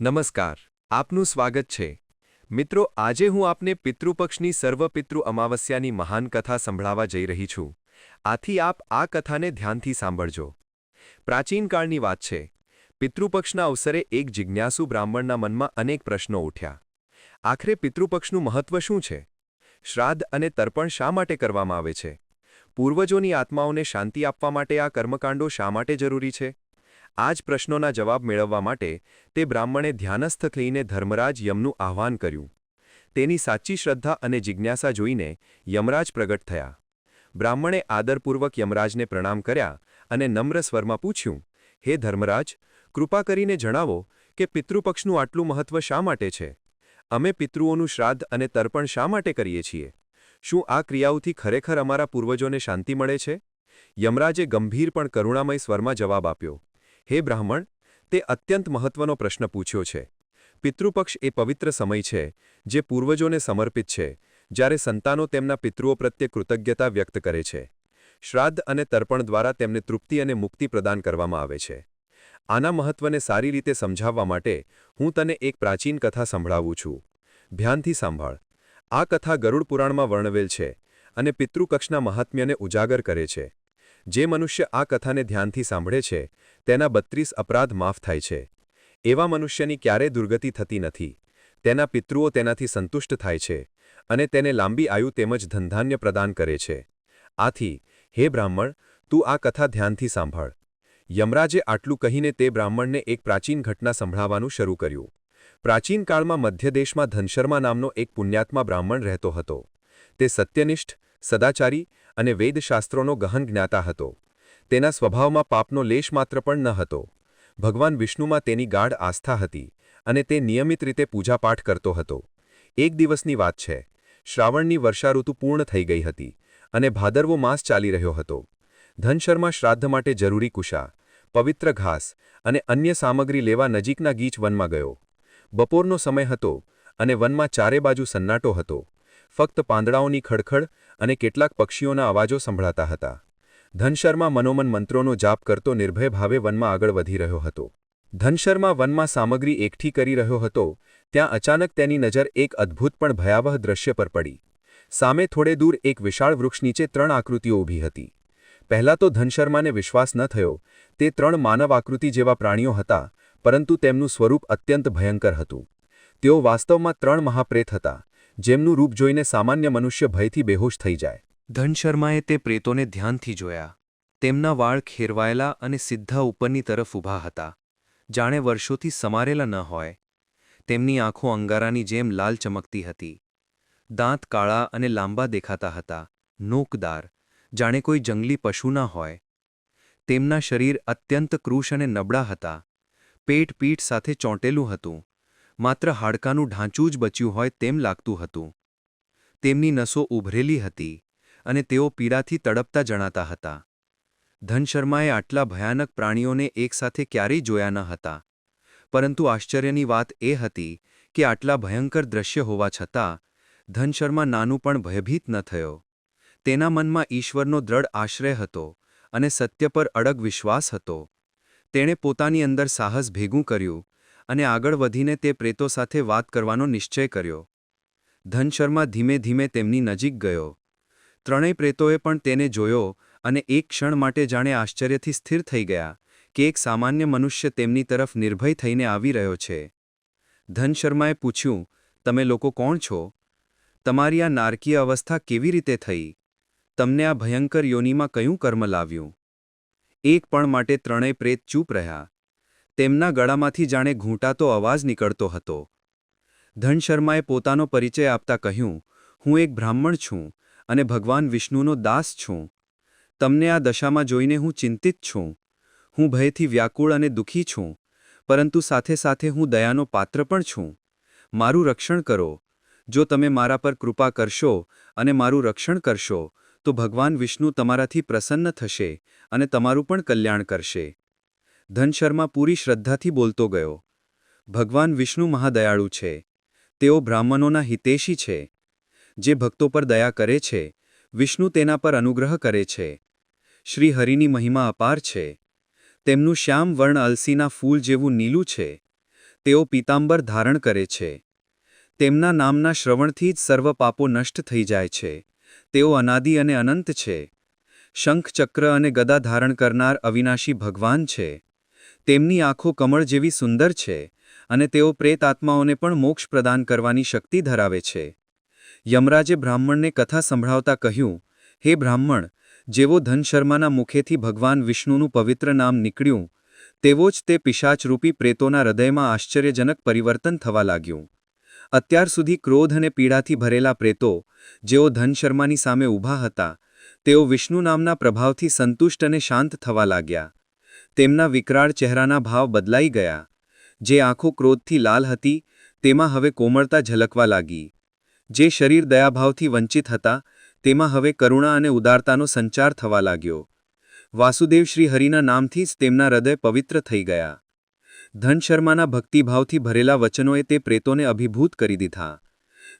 નમસ્કાર, આપનું સ્વાગત છે. મિત્રો, આજે હું આપને પિતૃપક્ષની સર્વપિતૃ અમાવસ્યાની મહાન કથા સંભળાવા જઈ રહી છું. આથી આપ આ કથાને ધ્યાનથી સાંભળજો. પ્રાચીન કાળની વાત છે. પિતૃપક્ષના અવસરે એક જિજ્ઞાસુ બ્રાહ્મણના મનમાં અનેક પ્રશ્નો ઉઠ્યા. આખરે પિતૃપક્ષનું મહત્વ શું છે? શ્રાદ્ધ અને તર્પણ શા માટે કરવામાં આવે છે? પૂર્વજોની આત્માઓને શાંતિ આપવા માટે આ કર્મકાંડો શા માટે જરૂરી છે? આ જ પ્રશ્નોના જવાબ મેળવવા માટે તે બ્રાહ્મણે ધ્યાનસ્થ થઈને ધર્મરાજ યમનું આહ્વાન કર્યું. તેની સાચી શ્રદ્ધા અને જિજ્ઞાસા જોઈને યમરાજ પ્રગટ થયા. બ્રાહ્મણે આદરપૂર્વક યમરાજને પ્રણામ કર્યા અને નમ્ર સ્વરમાં પૂછ્યું, હે ધર્મરાજ, કૃપા કરીને જણાવો કે પિતૃપક્ષનું આટલું મહત્વ શા માટે છે? અમે પિતૃઓનું શ્રાદ્ધ અને તર્પણ શા માટે કરીએ છીએ? શું આ ક્રિયાઓથી ખરેખર અમારા પૂર્વજોને શાંતિ મળે છે? યમરાજે ગંભીર પણ કરુણામય સ્વરમાં જવાબ આપ્યો હે બ્રાહ્મણ, તે અત્યંત મહત્વનો પ્રશ્ન પૂછ્યો છે. પિતૃપક્ષ એ પવિત્ર સમય છે, જે પૂર્વજોને સમર્પિત છે, જ્યારે સંતાનો તેમના પિતૃઓ પ્રત્યે કૃતજ્ઞતા વ્યક્ત કરે છે. શ્રાદ્ધ અને તર્પણ દ્વારા તેમને તૃપ્તિ અને મુક્તિ પ્રદાન કરવામાં આવે છે. આના મહત્વને સારી રીતે સમજાવવા માટે હું તને એક પ્રાચીન કથા સંભળાવું છું. ધ્યાનથી સાંભળ. આ કથા ગરુડ પુરાણમાં વર્ણવેલ છે અને પિતૃકક્ષના મહાત્મ્યને ઉજાગર કરે છે. જે મનુષ્ય આ કથાને ધ્યાનથી સાંભળે છે, તેના બત્રીસ અપરાધ માફ થાય છે. એવા મનુષ્યની ક્યારે દુર્ગતિ થતી નથી. તેના પિતૃઓ તેનાથી સંતુષ્ટ થાય છે અને તેને લાંબી આયુ તેમજ ધનધાન્ય પ્રદાન કરે છે. આથી, હે બ્રાહ્મણ, તું આ કથા ધ્યાનથી સાંભળ. યમરાજે આટલું કહીને તે બ્રાહ્મણને એક પ્રાચીન ઘટના સંભળાવવાનું શરૂ કર્યું. પ્રાચીન કાળમાં મધ્યદેશમાં ધનશર્મા નામનો એક પુણ્યાત્મા બ્રાહ્મણ રહેતો હતો. તે સત્યનિષ્ઠ, સદાચારી અને વેદશાસ્ત્રોનો ગહન જ્ઞાતા હતો. તેના સ્વભાવમાં પાપનો લેશ માત્ર પણ ન હતો. ભગવાન વિષ્ણુમાં તેની ગાઢ આસ્થા હતી અને તે નિયમિત રીતે પૂજાપાઠ કરતો હતો. એક દિવસની વાત છે. શ્રાવણની વર્ષાઋતુ પૂર્ણ થઈ ગઈ હતી અને ભાદરવો માસ ચાલી રહ્યો હતો. ધનશર્મા શ્રાદ્ધ માટે જરૂરી કુશા, પવિત્ર ઘાસ અને અન્ય સામગ્રી લેવા નજીકના ગીચ વનમાં ગયો. બપોરનો સમય હતો અને વનમાં ચારે બાજુ સન્નાટો હતો. ફક્ત પાંદડાઓની ખડખડ અને કેટલાક પક્ષીઓના અવાજો સંભળાતા હતા. ધનશર્મા મનોમન મંત્રોનો જાપ કરતો નિર્ભય ભાવે વનમાં આગળ વધી રહ્યો હતો. ધનશર્મા વનમાં સામગ્રી એકઠી કરી રહ્યો હતો, ત્યાં અચાનક તેની નજર એક અદ્ભુત પણ ભયાવહ દ્રશ્ય પર પડી. સામે થોડે દૂર એક વિશાળ વૃક્ષ નીચે ત્રણ આકૃતિઓ ઊભી હતી. પહેલાં તો ધનશર્માને વિશ્વાસ ન થયો, તે ત્રણ માનવ આકૃતિ જેવા પ્રાણીઓ હતા, પરંતુ તેમનું સ્વરૂપ અત્યંત ભયંકર હતું. તેઓ વાસ્તવમાં ત્રણ મહાપ્રેત હતા જેમનું રૂપ જોઈને સામાન્ય મનુષ્ય ભયથી બેહોશ થઈ જાય. ધનશર્માએ તે પ્રેતોને ધ્યાનથી જોયા. તેમના વાળ ખેરવાયેલા અને સીધા ઉપરની તરફ ઊભા હતા. જાણે વર્ષોથી સમારેલા ન હોય. તેમની આંખો અંગારાની જેમ લાલ ચમકતી હતી. દાંત કાળા અને લાંબા દેખાતા હતા. નોકદાર. જાણે કોઈ જંગલી પશુ ના હોય. તેમના શરીર અત્યંત ક્રૂશ અને નબળા હતા. પેટ પીઠ સાથે ચોંટેલું હતું. માત્ર હાડકાનું ઢાંચું જ બચ્યું હોય તેમ લાગતું હતું. તેમની નસો ઉભરેલી હતી અને તેઓ પીડાથી તડપતા જણાતા હતા. ધનશર્માએ આટલા ભયાનક પ્રાણીઓને એકસાથે ક્યારેય જોયા ન હતા. પરંતુ આશ્ચર્યની વાત એ હતી કે આટલા ભયંકર દ્રશ્ય હોવા છતાં, ધનશર્મા નાનું પણ ભયભીત ન થયો. તેના મનમાં ઈશ્વરનો દ્રઢ આશ્રય હતો અને સત્ય પર અડગ વિશ્વાસ હતો. તેણે પોતાની અંદર સાહસ ભેગું કર્યું અને આગળ વધીને તે પ્રેતો સાથે વાત કરવાનો નિશ્ચય કર્યો. ધનશર્મા ધીમે ધીમે તેમની નજીક ગયો. ત્રણેય પ્રેતોએ પણ તેને જોયો અને એક ક્ષણ માટે જાણે આશ્ચર્યથી સ્થિર થઈ ગયા કે એક સામાન્ય મનુષ્ય તેમની તરફ નિર્ભય થઈને આવી રહ્યો છે. ધનશર્માએ પૂછ્યું, તમે લોકો કોણ છો? તમારી આ નારકીય અવસ્થા કેવી રીતે થઈ? તમને આ ભયંકર યોનિમાં કયું કર્મ લાવ્યું? એક પણ માટે ત્રણેય પ્રેત ચૂપ રહ્યા. તેમના ગળામાંથી જાણે ઘૂંટાતો અવાજ નીકળતો હતો. ધનશર્માએ પોતાનો પરિચય આપતા કહ્યું, હું એક બ્રાહ્મણ છું અને ભગવાન વિષ્ણુનો દાસ છું. તમને આ દશામાં જોઈને હું ચિંતિત છું. હું ભયથી વ્યાકુળ અને દુઃખી છું, પરંતુ સાથે સાથે હું દયાનો પાત્ર પણ છું. મારું રક્ષણ કરો. જો તમે મારા પર કૃપા કરશો અને મારું રક્ષણ કરશો, તો ભગવાન વિષ્ણુ તમારાથી પ્રસન્ન થશે અને તમારું પણ કલ્યાણ કરશે. ધનશર્મા પૂરી શ્રદ્ધાથી બોલતો ગયો. ભગવાન વિષ્ણુ મહાદયાળુ છે. તેઓ બ્રાહ્મણોના હિતેશી છે. જે ભક્તો પર દયા કરે છે, વિષ્ણુ તેના પર અનુગ્રહ કરે છે. શ્રી હરિની મહિમા અપાર છે. તેમનું શ્યામ વર્ણ અલસીના ફૂલ જેવું નીલું છે. તેઓ પીતાંબર ધારણ કરે છે. તેમના નામના શ્રવણથી જ સર્વ પાપો નષ્ટ થઈ જાય છે. તેઓ અનાદિ અને અનંત છે. શંખ ચક્ર અને ગદા ધારણ કરનાર અવિનાશી ભગવાન છે. તેમની આંખો કમળ જેવી સુંદર છે અને તેઓ પ્રેત આત્માઓને પણ મોક્ષ પ્રદાન કરવાની શક્તિ ધરાવે છે. યમરાજે બ્રાહ્મણને કથા સંભળાવતા કહ્યું, હે બ્રાહ્મણ, જેવો ધનશર્માના મુખેથી ભગવાન વિષ્ણુનું પવિત્ર નામ નીકળ્યું, તેવો જ તે પિશાચરૂપી પ્રેતોના હૃદયમાં આશ્ચર્યજનક પરિવર્તન થવા લાગ્યું. અત્યાર સુધી ક્રોધ અને પીડાથી ભરેલા પ્રેતો, જેઓ ધનશર્માની સામે ઊભા હતા, તેઓ વિષ્ણુ નામના પ્રભાવથી સંતુષ્ટ અને શાંત થવા લાગ્યા. તેમના વિકરાળ ચહેરાના ભાવ બદલાઈ ગયા. જે આંખો ક્રોધથી લાલ હતી, તેમાં હવે કોમળતા ઝલકવા લાગી. જે શરીર દયાભાવથી વંચિત હતા, તેમાં હવે કરુણા અને ઉદારતાનો સંચાર થવા લાગ્યો. વાસુદેવ શ્રી હરિના નામથી જ તેમના હૃદય પવિત્ર થઈ ગયા. ધનશર્માના ભક્તિભાવથી ભરેલા વચનોએ તે પ્રેતોને અભિભૂત કરી દીધા.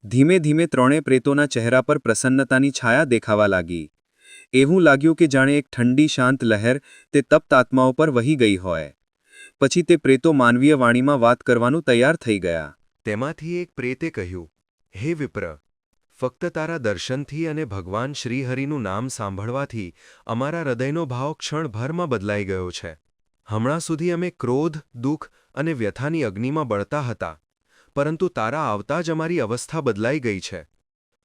ધીમે ધીમે ત્રણે પ્રેતોના ચહેરા પર પ્રસન્નતાની છાયા દેખાવા લાગી. એવું લાગ્યું કે જાણે એક ઠંડી શાંત લહેર તે તપ્ત આત્માઓ પર વહી ગઈ હોય. પછી તે પ્રેતો માનવીય વાણીમાં વાત કરવાનું તૈયાર થઈ ગયા. તેમાંથી એક પ્રેતે કહ્યું, હે વિપ્ર, ફક્ત તારા દર્શનથી અને ભગવાન શ્રીહરિનું નામ સાંભળવાથી અમારા હૃદયનો ભાવ ક્ષણભરમાં બદલાઈ ગયો છે. હમણાં સુધી અમે ક્રોધ, દુઃખ અને વ્યથાની અગ્નિમાં બળતા હતા, પરંતુ તારા આવતા જ અમારી અવસ્થા બદલાઈ ગઈ છે.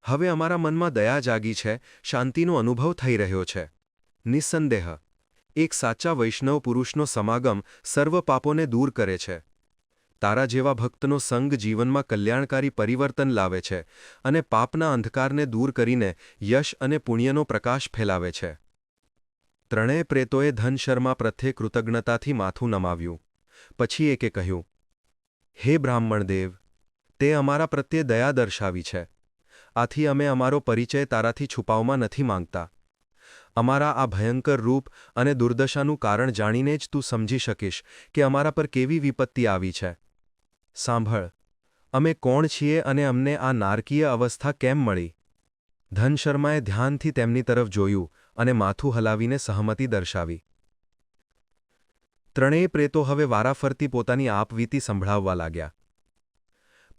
હવે અમારા મનમાં દયા જાગી છે, શાંતિનો અનુભવ થઈ રહ્યો છે. નિસંદેહ. એક સાચા વૈષ્ણવ પુરુષનો સમાગમ સર્વ પાપોને દૂર કરે છે. તારા જેવા ભક્તનો સંગ જીવનમાં કલ્યાણકારી પરિવર્તન લાવે છે અને પાપના અંધકારને દૂર કરીને યશ અને પુણ્યનો પ્રકાશ ફેલાવે છે. ત્રણેય પ્રેતોએ ધનશર્મા પ્રત્યે કૃતજ્ઞતાથી માથું નમાવ્યું. પછી એકે કહ્યું, હે બ્રાહ્મણદેવ, તે અમારા પ્રત્યે દયા દર્શાવી છે. આથી અમે અમારો પરિચય તારાથી છુપાવમાં નથી માંગતા. અમારા આ ભયંકર રૂપ અને દુર્દશાનું કારણ જાણીને જ તું સમજી શકીશ કે અમારા પર કેવી વિપત્તિ આવી છે. સાંભળ, અમે કોણ છીએ અને અમને આ નારકીય અવસ્થા કેમ મળી? ધનશર્માએ ધ્યાનથી તેમની તરફ જોયું અને માથું હલાવીને સહમતિ દર્શાવી. ત્રણેય પ્રેતો હવે વારાફરતી પોતાની આપવીતી સંભળાવવા લાગ્યા.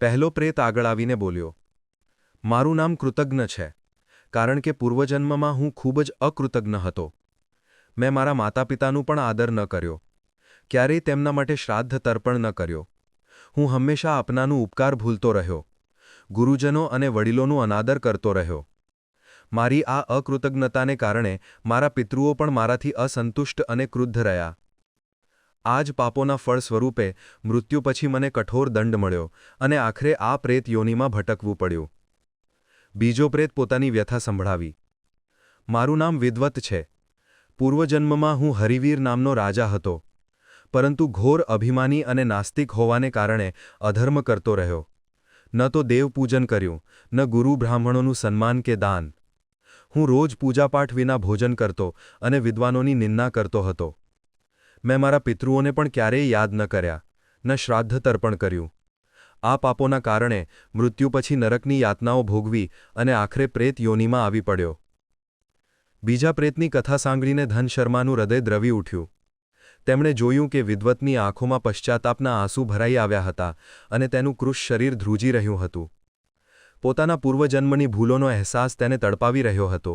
પહેલો પ્રેત આગળ આવીને બોલ્યો મારું નામ કૃતજ્ઞ છે, કારણ કે પૂર્વજન્મમાં હું ખૂબ જ અકૃતજ્ઞ હતો. મેં મારા માતા પિતાનું પણ આદર ન કર્યો. ક્યારેય તેમના માટે શ્રાદ્ધ તર્પણ ન કર્યો. હું હંમેશા આપનાનું ઉપકાર ભૂલતો રહ્યો. ગુરુજનો અને વડીલોનું અનાદર કરતો રહ્યો. મારી આ અકૃતજ્ઞતાને કારણે મારા પિતૃઓ પણ મારાથી અસંતુષ્ટ અને ક્રુદ્ધ રહ્યા. આ જ પાપોના ફળ સ્વરૂપે મૃત્યુ પછી મને કઠોર દંડ મળ્યો અને આખરે આ પ્રેત યોનિમાં ભટકવું પડ્યું. બીજો પ્રેત પોતાની વ્યથા સંભળાવી. મારું નામ વિદ્વત છે. પૂર્વજન્મમાં હું હરિવીર નામનો રાજા હતો. પરંતુ ઘોર અભિમાની અને નાસ્તિક હોવાને કારણે અધર્મ કરતો રહ્યો. ન તો દેવપૂજન કર્યું, ન ગુરુ બ્રાહ્મણોનું સન્માન કે દાન. હું રોજ પૂજાપાઠ વિના ભોજન કરતો અને વિદ્વાનોની નિંદા કરતો હતો. મેં મારા પિતૃઓને પણ ક્યારેય યાદ ન કર્યા, ન શ્રાદ્ધ તર્પણ કર્યું. આ પાપોના કારણે મૃત્યુ પછી નરકની યાતનાઓ ભોગવી અને આખરે પ્રેત યોનિમાં આવી પડ્યો. બીજા પ્રેતની કથા સાંભળીને ધનશર્માનું હૃદય દ્રવી ઉઠ્યું. તેમણે જોયું કે વિદ્વતની આંખોમાં પશ્ચાતાપના આંસુ ભરાઈ આવ્યા હતા અને તેનું કૃશ શરીર ધ્રુજી રહ્યું હતું. પોતાના પૂર્વજન્મની ભૂલોનો અહેસાસ તેને તડપાવી રહ્યો હતો.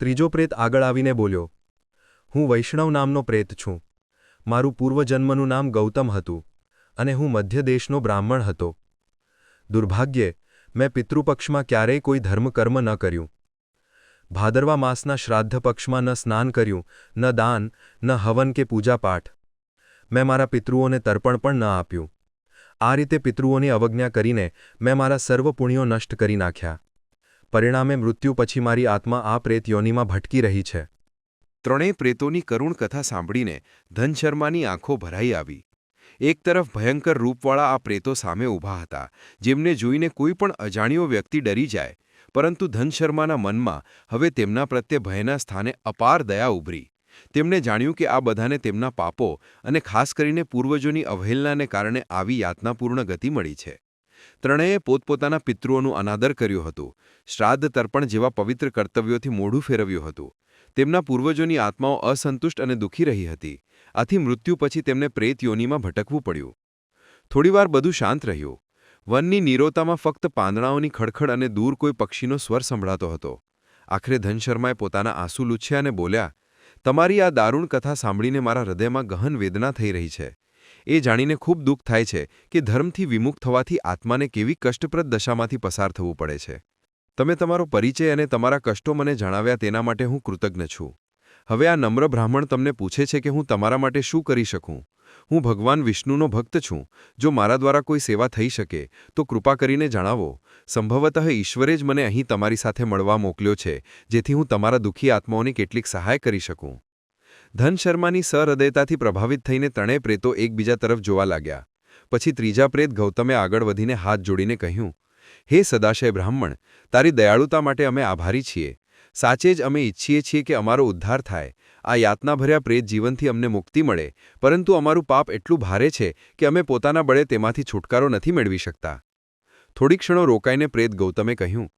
ત્રીજો પ્રેત આગળ આવીને બોલ્યો, હું વૈષ્ણવ નામનો પ્રેત છું. મારું પૂર્વજન્મનું નામ ગૌતમ હતું. અને હું મધ્યદેશનો બ્રાહ્મણ હતો. દુર્ભાગ્યે, મેં પિતૃપક્ષમાં ક્યારેય કોઈ ધર્મકર્મ ન કર્યું. ભાદરવા માસના શ્રાદ્ધ પક્ષમાં ન સ્નાન કર્યું, ન દાન, ન હવન કે પૂજાપાઠ. મેં મારા પિતૃઓને તર્પણ પણ ન આપ્યું. આ રીતે પિતૃઓની અવજ્ઞા કરીને મેં મારા સર્વ પુણ્યો નષ્ટ કરી નાખ્યા. પરિણામે મૃત્યુ પછી મારી આત્મા આ પ્રેત યોનિમાં ભટકી રહી છે. ત્રણેય પ્રેતોની કરુણ કથા સાંભળીને ધનશર્માની આંખો ભરાઈ આવી. એક તરફ ભયંકર રૂપવાળા આ પ્રેતો સામે ઊભા હતા, જેમને જોઈને કોઈ પણ અજાણ્યો વ્યક્તિ ડરી જાય, પરંતુ ધનશર્માના મનમાં હવે તેમના પ્રત્યે ભયના સ્થાને અપાર દયા ઉભરી. તેમણે જાણ્યું કે આ બધાને તેમના પાપો અને ખાસ કરીને પૂર્વજોની અવહેલનાને કારણે આવી યાતનાપૂર્ણ ગતિ મળી છે. ત્રણેય પોતપોતાના પિતૃઓનું અનાદર કર્યું હતું, શ્રાદ્ધ તર્પણ જેવા પવિત્ર કર્તવ્યોથી મોઢું ફેરવ્યું હતું. તેમના પૂર્વજોની આત્માઓ અસંતુષ્ટ અને દુઃખી રહી હતી. આથી મૃત્યુ પછી તેમને પ્રેત યોનિમાં ભટકવું પડ્યું. થોડીવાર બધું શાંત રહ્યું. વનની નીરોતામાં ફક્ત પાંદડાઓની ખડખડ અને દૂર કોઈ પક્ષીનો સ્વર સંભળાતો હતો. આખરે ધનશર્માએ પોતાના આંસુ લૂછ્યા અને બોલ્યા, તમારી આ દારૂણ કથા સાંભળીને મારા હૃદયમાં ગહન વેદના થઈ રહી છે. એ જાણીને ખૂબ દુઃખ થાય છે કે ધર્મથી વિમુખ થવાથી આત્માને કેવી કષ્ટપ્રદ દશામાંથી પસાર થવું પડે છે. તમે તમારો પરિચય અને તમારા કષ્ટો મને જણાવ્યા તેના માટે હું કૃતજ્ઞ છું. હવે આ નમ્ર બ્રાહ્મણ તમને પૂછે છે કે હું તમારા માટે શું કરી શકું? હું ભગવાન વિષ્ણુનો ભક્ત છું. જો મારા દ્વારા કોઈ સેવા થઈ શકે, તો કૃપા કરીને જણાવો. સંભવતઃ ઈશ્વરે જ મને અહીં તમારી સાથે મળવા મોકલ્યો છે, જેથી હું તમારા દુઃખી આત્માઓની કેટલીક સહાય કરી શકું. ધન શર્માની સહૃદયતાથી પ્રભાવિત થઈને ત્રણેય પ્રેતો એકબીજા તરફ જોવા લાગ્યા. પછી ત્રીજા પ્રેત ગૌતમે આગળ વધીને હાથ જોડીને કહ્યું, હે સદાશય બ્રાહ્મણ, તારી દયાળુતા માટે અમે આભારી છીએ. સાચે જ અમે ઈચ્છીએ છીએ કે અમારો ઉદ્ધાર થાય. આ યાતનાભર્યા પ્રેત જીવનથી અમને મુક્તિ મળે, પરંતુ અમારું પાપ એટલું ભારે છે કે અમે પોતાના બળે તેમાંથી છુટકારો નથી મેળવી શકતા. થોડી ક્ષણો રોકાઈને પ્રેત ગૌતમે કહ્યું,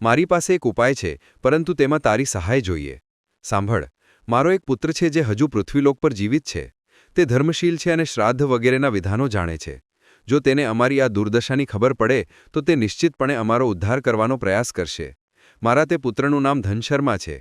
મારી પાસે એક ઉપાય છે, પરંતુ તેમાં તારી સહાય જોઈએ. સાંભળ, મારો એક પુત્ર છે જે હજુ પૃથ્વીલોક પર જીવિત છે. તે ધર્મશીલ છે અને શ્રાદ્ધ વગેરેના વિધાનો જાણે છે. જો તેને અમારી આ દુર્દશાની ખબર પડે, તો તે નિશ્ચિતપણે અમારો ઉદ્ધાર કરવાનો પ્રયાસ કરશે. મારા તે પુત્રનું નામ ધનશર્મા છે.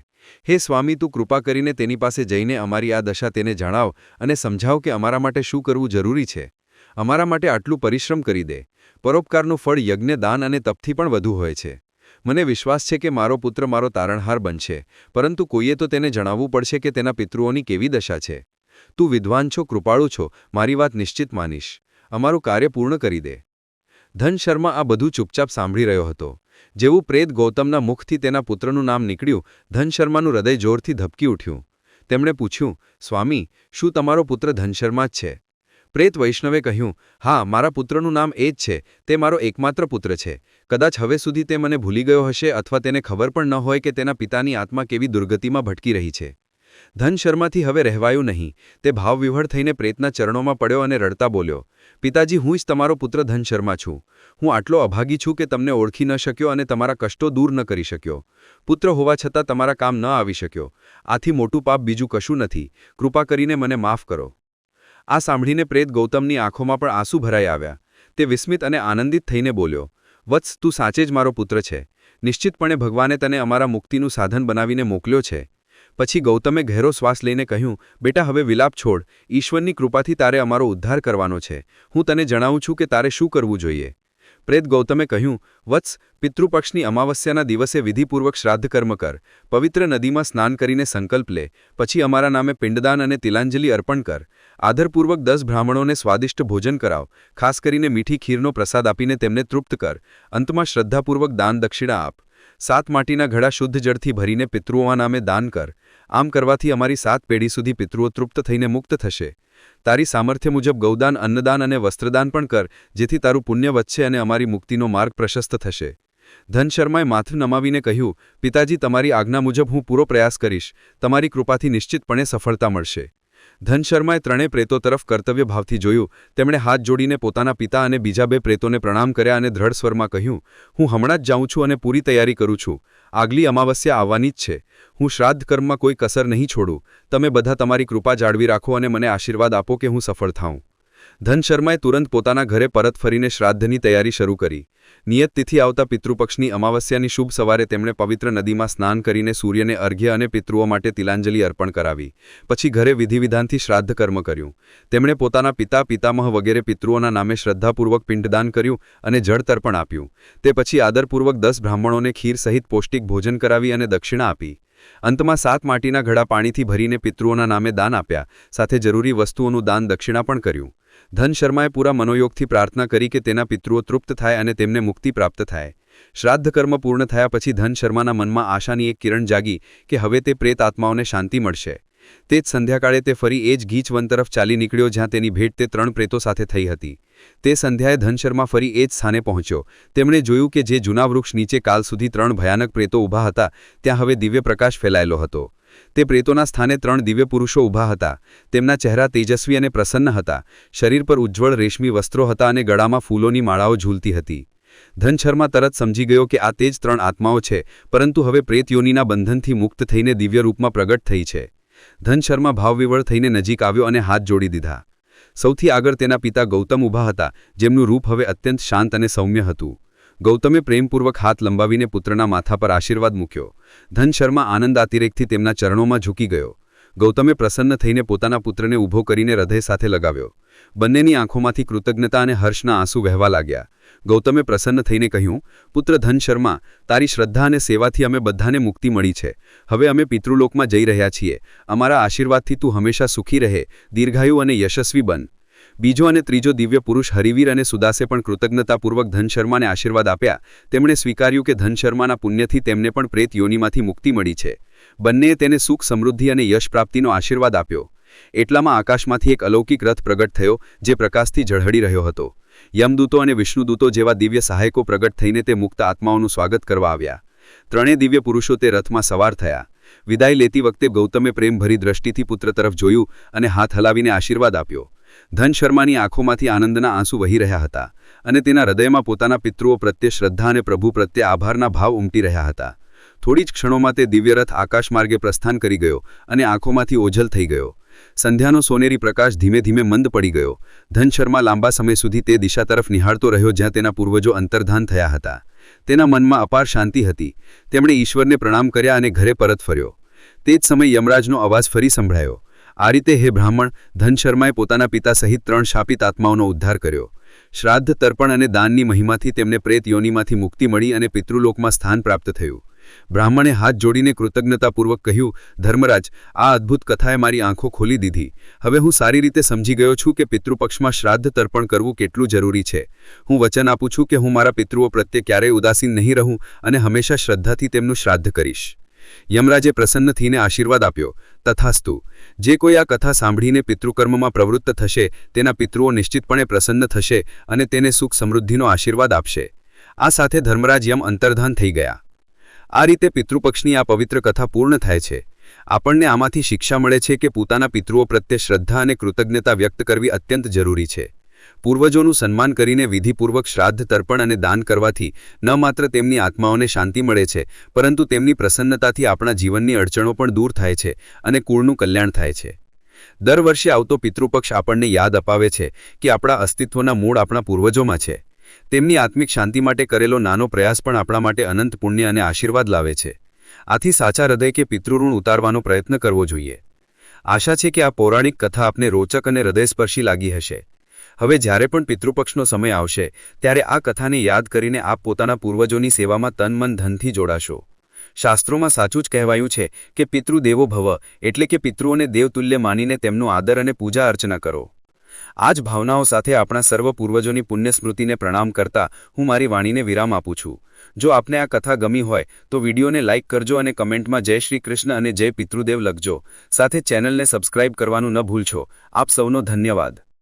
હે સ્વામી, તું કૃપા કરીને તેની પાસે જઈને અમારી આ દશા તેને જણાવ અને સમજાવ કે અમારા માટે શું કરવું જરૂરી છે. અમારા માટે આટલું પરિશ્રમ કરી દે. પરોપકારનું ફળ યજ્ઞ, દાન અને તપથી પણ વધુ હોય છે. મને વિશ્વાસ છે કે મારો પુત્ર મારો તારણહાર બનશે, પરંતુ કોઈએ તો તેને જણાવવું પડશે કે તેના પિતૃઓની કેવી દશા છે. તું વિદ્વાન છો, કૃપાળુ છો, મારી વાત નિશ્ચિત માનીશ. અમારું કાર્ય પૂર્ણ કરી દે. ધન શર્મા આ બધું ચૂપચાપ સાંભળી રહ્યો હતો. જેવું પ્રેત ગૌતમના મુખથી તેના પુત્રનું નામ નીકળ્યું ધનશર્માનું હૃદય જોરથી ધબકી ઉઠ્યું. તેમણે પૂછ્યું, સ્વામી, શું તમારો પુત્ર ધનશર્મા જ છે? પ્રેત વૈષ્ણવે કહ્યું, હા, મારા પુત્રનું નામ એ જ છે, તે મારો એકમાત્ર પુત્ર છે. કદાચ હવે સુધી તે મને ભૂલી ગયો હશે અથવા તેને ખબર પણ ન હોય કે તેના પિતાની આત્મા કેવી દુર્ગતિમાં ભટકી રહી છે. ધન શર્માથી હવે રહેવાયું નહીં. તે ભાવવિહળ થઈને પ્રેતના ચરણોમાં પડ્યો અને રડતા બોલ્યો, પિતાજી, હું જ તમારો પુત્ર ધન શર્મા છું. હું આટલો અભાગી છું કે તમને ઓળખી ન શક્યો અને તમારા કષ્ટો દૂર ન કરી શક્યો. પુત્ર હોવા છતાં તમારા કામ ન આવી શક્યો. આથી મોટું પાપ બીજું કશું નથી. કૃપા કરીને મને માફ કરો. આ સાંભળીને પ્રેત ગૌતમની આંખોમાં પણ આંસુ ભરાઈ આવ્યા. તે વિસ્મિત અને આનંદિત થઈને બોલ્યો, વત્સ, તું સાચે જ મારો પુત્ર છે. નિશ્ચિતપણે ભગવાને તને અમારા મુક્તિનું સાધન બનાવીને મોકલ્યો છે. પછી ગૌતમે ગહેરો શ્વાસ લઈને કહ્યું, બેટા, હવે વિલાપ છોડ. ઈશ્વરની કૃપાથી તારે અમારો ઉદ્ધાર કરવાનો છે. હું તને જણાવું છું કે તારે શું કરવું જોઈએ. પ્રેત ગૌતમે કહ્યું, વત્સ, પિતૃપક્ષની અમાવસ્યાના દિવસે વિધિપૂર્વક શ્રાદ્ધ કર્મ કર. પવિત્ર નદીમાં સ્નાન કરીને સંકલ્પ લે. પછી અમારા નામે પિંડદાન અને તિલાંજલિ અર્પણ કર. આદરપૂર્વક દસ બ્રાહ્મણોને સ્વાદિષ્ટ ભોજન કરાવ. ખાસ કરીને મીઠી ખીરનો પ્રસાદ આપીને તેમને તૃપ્ત કર. અંતમાં શ્રદ્ધાપૂર્વક દાન દક્ષિણા આપ. સાત માટીના ઘડા શુદ્ધ જળથી ભરીને પિતૃઓના નામે દાન કર. આમ કરવાથી અમારી સાત પેઢી સુધી પિતૃઓ તૃપ્ત થઈને મુક્ત થશે. તારી સામર્થ્ય મુજબ ગૌદાન, અન્નદાન અને વસ્ત્રદાન પણ કર, જેથી તારું પુણ્ય વધશે અને અમારી મુક્તિનો માર્ગ પ્રશસ્ત થશે. ધનશર્માએ માથું નમાવીને કહ્યું, પિતાજી, તમારી આજ્ઞા મુજબ હું પૂરો પ્રયાસ કરીશ. તમારી કૃપાથી નિશ્ચિતપણે સફળતા મળશે. ધન શર્માએ ત્રણેય પ્રેતો તરફ કર્તવ્ય ભાવથી જોયું. તેમણે હાથ જોડીને પોતાના પિતા અને બીજા બે પ્રેતોને પ્રણામ કર્યા અને દ્રઢ સ્વરમાં કહ્યું, હું હમણાં જ જાઉં છું અને પૂરી તૈયારી કરું છું. આગલી અમાવસ્યા આવવાની જ છે. હું શ્રાદ્ધ કર્મમાં કોઈ કસર નહીં છોડું. તમે બધા તમારી કૃપા જાળવી રાખો અને મને આશીર્વાદ આપો કે હું સફળ થાઉં. ધન શર્માએ તુરંત પોતાના ઘરે પરત ફરીને શ્રાદ્ધની તૈયારી શરૂ કરી. નિયત તિથિ આવતા પિતૃપક્ષની અમાવસ્યાની શુભ સવારે તેમણે પવિત્ર નદીમાં સ્નાન કરીને સૂર્યને અર્ઘ્ય અને પિતૃઓ માટે તિલાંજલિ અર્પણ કરાવી. પછી ઘરે વિધિવિધાનથી શ્રાદ્ધ કર્મ કર્યું. તેમણે પોતાના પિતા, પિતામહ વગેરે પિતૃઓના નામે શ્રદ્ધાપૂર્વક પિંડદાન કર્યું અને જળતર્પણ આપ્યું. તે પછી આદરપૂર્વક દસ બ્રાહ્મણોને ખીર સહિત પૌષ્ટિક ભોજન કરાવી અને દક્ષિણા આપી. અંતમાં સાત માટીના ઘડા પાણીથી ભરીને પિતૃઓના નામે દાન આપ્યા. સાથે જરૂરી વસ્તુઓનું દાન દક્ષિણા પણ કર્યું. ધન શર્માએ પૂરા મનોયોગથી પ્રાર્થના કરી કે તેના પિતૃઓ તૃપ્ત થાય અને તેમને મુક્તિ પ્રાપ્ત થાય. શ્રાદ્ધ કર્મ પૂર્ણ થયા પછી ધન શર્માના મનમાં આશાની એક કિરણ જાગી કે હવે તે પ્રેત આત્માઓને શાંતિ મળશે. તે જ સંધ્યાકાળે તે ફરી એ જ ગીચવન તરફ ચાલી નીકળ્યો જ્યાં તેની ભેટ તે ત્રણ પ્રેતો સાથે થઈ હતી. તે સંધ્યાએ ધનશર્મા ફરી એ જ સ્થાને પહોંચ્યો. તેમણે જોયું કે જે જૂના વૃક્ષ નીચે કાલ સુધી ત્રણ ભયાનક પ્રેતો ઊભા હતા, ત્યાં હવે દિવ્ય પ્રકાશ ફેલાયેલો હતો. તે પ્રેતોના સ્થાને ત્રણ દિવ્ય પુરુષો ઊભા હતા. તેમના ચહેરા તેજસ્વી અને પ્રસન્ન હતા. શરીર પર ઉજ્જવળ રેશમી વસ્ત્રો હતા અને ગળામાં ફૂલોની માળાઓ ઝૂલતી હતી. ધનશર્મા તરત સમજી ગયો કે આ તે જ ત્રણ આત્માઓ છે, પરંતુ હવે પ્રેતયોનીના બંધનથી મુક્ત થઈને દિવ્ય રૂપમાં પ્રગટ થઈ છે. ધનશર્મા ભાવવિવળ થઈને નજીક આવ્યો અને હાથ જોડી દીધા. સૌથી આગળ તેના પિતા ગૌતમ ઊભા હતા, જેમનું રૂપ હવે અત્યંત શાંત અને સૌમ્ય હતું. ગૌતમે પ્રેમપૂર્વક હાથ લંબાવીને પુત્રના માથા પર આશીર્વાદ મૂક્યો. ધન શર્મા આનંદ અતિરેકથી તેમના ચરણોમાં ઝૂકી ગયો. ગૌતમે પ્રસન્ન થઈને પોતાના પુત્રને ઊભો કરીને હૃદય સાથે લગાવ્યો. બંનેની આંખોમાંથી કૃતજ્ઞતા અને હર્ષના આંસુ વહેવા લાગ્યા. ગૌતમે પ્રસન્ન થઈને કહ્યું, પુત્ર ધન શર્મા, તારી શ્રદ્ધા અને સેવાથી અમે બધાને મુક્તિ મળી છે. હવે અમે પિતૃલોકમાં જઈ રહ્યા છીએ. અમારા આશીર્વાદથી તું હંમેશા સુખી રહે, દીર્ઘાયુ અને યશસ્વી બન. બીજો અને ત્રીજો દિવ્ય પુરુષ હરિવીર અને સુદાસે પણ કૃતજ્ઞતાપૂર્વક ધનશર્માને આશીર્વાદ આપ્યા. તેમણે સ્વીકાર્યું કે ધનશર્માના પુણ્યથી તેમને પણ પ્રેત યોનિમાંથી મુક્તિ મળી છે. બંનેએ તેને સુખ, સમૃદ્ધિ અને યશ પ્રાપ્તિનો આશીર્વાદ આપ્યો. એટલામાં આકાશમાંથી એક અલૌકિક રથ પ્રગટ થયો, જે પ્રકાશથી ઝળહળી રહ્યો હતો. યમદૂતો અને વિષ્ણુદૂતો જેવા દિવ્ય સહાયકો પ્રગટ થઈને તે મુક્ત આત્માઓનું સ્વાગત કરવા આવ્યા. ત્રણેય દિવ્ય પુરુષો તે રથમાં સવાર થયા. વિદાય લેતી વખતે ગૌતમે પ્રેમભરી દ્રષ્ટિથી પુત્ર તરફ જોયું અને હાથ હલાવીને આશીર્વાદ આપ્યો. ધન શર્માની આંખોમાંથી આનંદના આંસુ વહી રહ્યા હતા અને તેના હૃદયમાં પોતાના પિતૃઓ પ્રત્યે શ્રદ્ધા અને પ્રભુ પ્રત્યે આભારના ભાવ ઉમટી રહ્યા હતા. થોડી જ ક્ષણોમાં તે દિવ્યરથ આકાશ માર્ગે પ્રસ્થાન કરી ગયો અને આંખોમાંથી ઓઝલ થઈ ગયો. સંધ્યાનો સોનેરી પ્રકાશ ધીમે ધીમે મંદ પડી ગયો. ધન શર્મા લાંબા સમય સુધી તે દિશા તરફ નિહાળતો રહ્યો જ્યાં તેના પૂર્વજો અંતર્ધાન થયા હતા. તેના મનમાં અપાર શાંતિ હતી. તેમણે ઈશ્વરને પ્રણામ કર્યા અને ઘરે પરત ફર્યો. તે જ સમયે યમરાજનો અવાજ ફરી સંભળાયો. આ રીતે હે બ્રાહ્મણ, ધન શર્માએ પોતાના પિતા સહિત ત્રણ શાપિત આત્માઓનો ઉદ્ધાર કર્યો. શ્રાદ્ધ, તર્પણ અને દાનની મહિમાથી તેમને પ્રેત યોનિમાંથી મુક્તિ મળી અને પિતૃલોકમાં સ્થાન પ્રાપ્ત થયું. બ્રાહ્મણે હાથ જોડીને કૃતજ્ઞતાપૂર્વક કહ્યું, ધર્મરાજ, આ અદ્ભુત કથાએ મારી આંખો ખોલી દીધી. હવે હું સારી રીતે સમજી ગયો છું કે પિતૃપક્ષમાં શ્રાદ્ધ, તર્પણ કરવું કેટલું જરૂરી છે. હું વચન આપું છું કે હું મારા પિતૃઓ પ્રત્યે ક્યારેય ઉદાસીન નહીં રહું અને હંમેશા શ્રદ્ધાથી તેમનું શ્રાદ્ધ કરીશ. યમરાજે પ્રસન્ન થઈને આશીર્વાદ આપ્યો. તથાસ્તુ, જે કોઈ આ કથા સાંભળીને પિતૃકર્મમાં પ્રવૃત્ત થશે, તેના પિતૃઓ નિશ્ચિતપણે પ્રસન્ન થશે અને તેને સુખ સમૃદ્ધિનો આશીર્વાદ આપશે. આ સાથે ધર્મરાજ યમ અંતર્ધાન થઈ ગયા. આ રીતે પિતૃપક્ષની આ પવિત્ર કથા પૂર્ણ થાય છે. આપણને આમાંથી શિક્ષા મળે છે કે પોતાના પિતૃઓ પ્રત્યે શ્રદ્ધા અને કૃતજ્ઞતા વ્યક્ત કરવી અત્યંત જરૂરી છે. પૂર્વજોનું સન્માન કરીને વિધિપૂર્વક શ્રાદ્ધ, તર્પણ અને દાન કરવાથી ન માત્ર તેમની આત્માઓને શાંતિ મળે છે, પરંતુ તેમની પ્રસન્નતાથી આપણા જીવનની અડચણો પણ દૂર થાય છે અને કુળનું કલ્યાણ થાય છે. દર વર્ષે આવતો પિતૃપક્ષ આપણને યાદ અપાવે છે કે આપણા અસ્તિત્વના મૂળ આપણા પૂર્વજોમાં છે. તેમની આત્મિક શાંતિ માટે કરેલો નાનો પ્રયાસ પણ આપણા માટે અનંત પુણ્ય અને આશીર્વાદ લાવે છે. આથી સાચા હૃદય કે પિતૃઋણ ઉતારવાનો પ્રયત્ન કરવો જોઈએ. આશા છે કે આ પૌરાણિક કથા આપને રોચક અને હૃદયસ્પર્શી લાગી હશે. હવે જ્યારે પણ પિતૃપક્ષનો સમય આવશે, ત્યારે આ કથાને યાદ કરીને આપ પોતાના પૂર્વજોની સેવામાં તન મન ધનથી જોડાશો. શાસ્ત્રોમાં સાચું જ કહેવાયું છે કે પિતૃદેવો ભવ, એટલે કે પિતૃઓને દેવતુલ્ય માનીને તેમનો આદર અને પૂજા અર્ચના કરો. આ જ ભાવનાઓ સાથે આપણા સર્વ પૂર્વજોની પુણ્યસ્મૃતિને પ્રણામ કરતા હું મારી વાણીને વિરામ આપું છું. જો આપને આ કથા ગમી હોય, તો વિડીયોને લાઇક કરજો અને કમેન્ટમાં જય શ્રી કૃષ્ણ અને જય પિતૃદેવ લખજો. સાથે ચેનલને સબસ્ક્રાઇબ કરવાનું ન ભૂલશો. આપ સૌનો ધન્યવાદ.